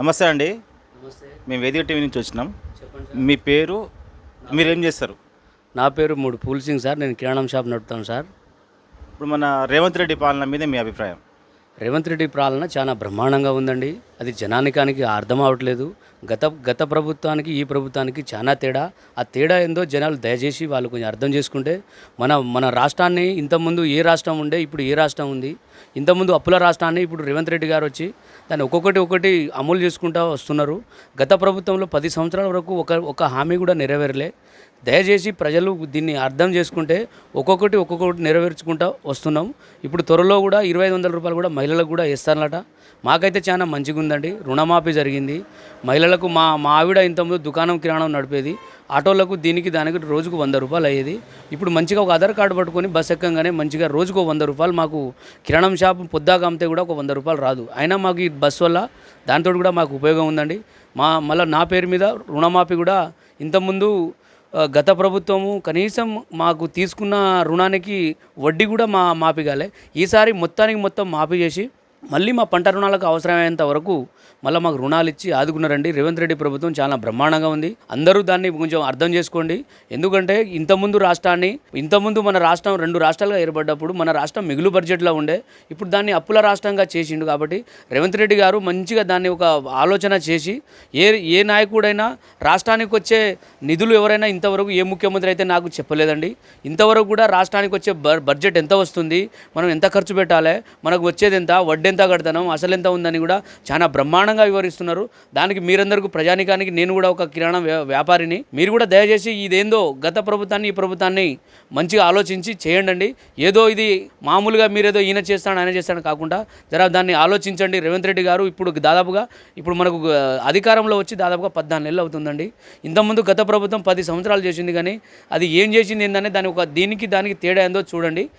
నమస్తే అండి. మేము వేదిక టీవీ నుంచి వచ్చినాం. మీ పేరు మీరు ఏం చేస్తారు? నా పేరు మూడు పూల్ సింగ్ సార్ నేను కిరాణం షాప్ నడుపుతాను సార్. ఇప్పుడు మన రేవంత్ రెడ్డి పాలన మీద మీ అభిప్రాయం? రేవంత్ రెడ్డి పాలన చాలా బ్రహ్మాండంగా ఉందండి. అది జనానికానికి అర్థం అవ్వట్లేదు గత గత ప్రభుత్వానికి ఈ ప్రభుత్వానికి చాలా తేడా. ఆ తేడా ఏందో జనాలు దయచేసి వాళ్ళు కొంచెం అర్థం చేసుకుంటే మన మన రాష్ట్రాన్ని ఇంతకుముందు ఏ రాష్ట్రం ఉండే ఇప్పుడు ఏ రాష్ట్రం ఉంది? ఇంతకుముందు అప్పుల రాష్ట్రాన్ని ఇప్పుడు రేవంత్ రెడ్డి గారు వచ్చి దాన్ని ఒక్కొక్కటి ఒకటి అమలు చేసుకుంటూ వస్తున్నారు. గత ప్రభుత్వంలో పది సంవత్సరాల వరకు ఒక ఒక హామీ కూడా నెరవేరలే. దయచేసి ప్రజలు దీన్ని అర్థం చేసుకుంటే ఒక్కొక్కటి ఒక్కొక్కటి నెరవేర్చుకుంటూ వస్తున్నాం. ఇప్పుడు త్వరలో కూడా ఇరవై ఐదు వందల రూపాయలు కూడా మహిళలకు కూడా ఇస్తారనట మాకైతే చాలా మంచిగా ఉందండి రుణమాఫీ జరిగింది. మహిళలకు మా మా ఆవిడ ఇంతకుముందు దుకాణం కిరాణం నడిపేది. ఆటోలకు దీనికి దానికి రోజుకు వంద రూపాయలు అయ్యేది. ఇప్పుడు మంచిగా ఒక ఆధార్ కార్డు పట్టుకొని బస్ ఎక్కంగానే మంచిగా రోజుకు వంద రూపాయలు మాకు కిరాణం షాప్ పొద్దాక అమ్మితే కూడా ఒక వంద రూపాయలు రాదు. అయినా మాకు ఈ బస్ వల్ల దాంతో కూడా మాకు ఉపయోగం ఉందండి. మా మళ్ళీ నా పేరు మీద రుణమాఫీ కూడా ఇంతకుముందు గత ప్రభుత్వము కనీసం మాకు తీసుకున్న రుణానికి వడ్డీ కూడా మా మాఫీ కాలే. ఈసారి మొత్తానికి మొత్తం మాఫీ చేసి మళ్ళీ మా పంట రుణాలకు అవసరమైనంత వరకు మళ్ళీ మాకు రుణాలు ఇచ్చి ఆదుకున్నారండి. రేవంత్ రెడ్డి ప్రభుత్వం చాలా బ్రహ్మాండంగా ఉంది. అందరూ దాన్ని కొంచెం అర్థం చేసుకోండి. ఎందుకంటే ఇంతకుముందు రాష్ట్రాన్ని ఇంతకుముందు మన రాష్ట్రం రెండు రాష్ట్రాలుగా ఏర్పడ్డప్పుడు మన రాష్ట్రం మిగులు బడ్జెట్లో ఉండే. ఇప్పుడు దాన్ని అప్పుల రాష్ట్రంగా చేసిండు కాబట్టి రేవంత్ రెడ్డి గారు మంచిగా దాన్ని ఒక ఆలోచన చేసి ఏ ఏ నాయకుడైనా రాష్ట్రానికి వచ్చే నిధులు ఎవరైనా ఇంతవరకు ఏ ముఖ్యమంత్రి అయితే నాకు చెప్పలేదండి. ఇంతవరకు కూడా రాష్ట్రానికి వచ్చే బ- బడ్జెట్ ఎంత వస్తుంది? మనం ఎంత ఖర్చు పెట్టాలి? మనకు వచ్చేది ఎంత? వడ్డీ ఎంత కడతానో అసలు ఎంత ఉందని కూడా చాలా బ్రహ్మాండంగా వివరిస్తున్నారు. దానికి మీరందరికీ ప్రజానికానికి నేను కూడా ఒక కిరాణా వ్యా- వ్యాపారిని. మీరు కూడా దయచేసి ఇదేందో గత ప్రభుత్వాన్ని ఈ ప్రభుత్వాన్ని మంచిగా ఆలోచించి చేయండి ఏదో ఇది మామూలుగా మీరేదో ఈయన చేస్తాను ఆయన చేస్తాను కాకుండా జర దాన్ని ఆలోచించండి. రేవంత్ రెడ్డి గారు ఇప్పుడు దాదాపుగా ఇప్పుడు మనకు అధికారంలో వచ్చి దాదాపుగా పద్నాలుగు నెలలు అవుతుందండి. ఇంతకుముందు గత ప్రభుత్వం పది సంవత్సరాలు చేసింది కానీ అది ఏం చేసింది ఏంటనే దాని ఒక దీనికి దానికి తేడా ఏందో చూడండి.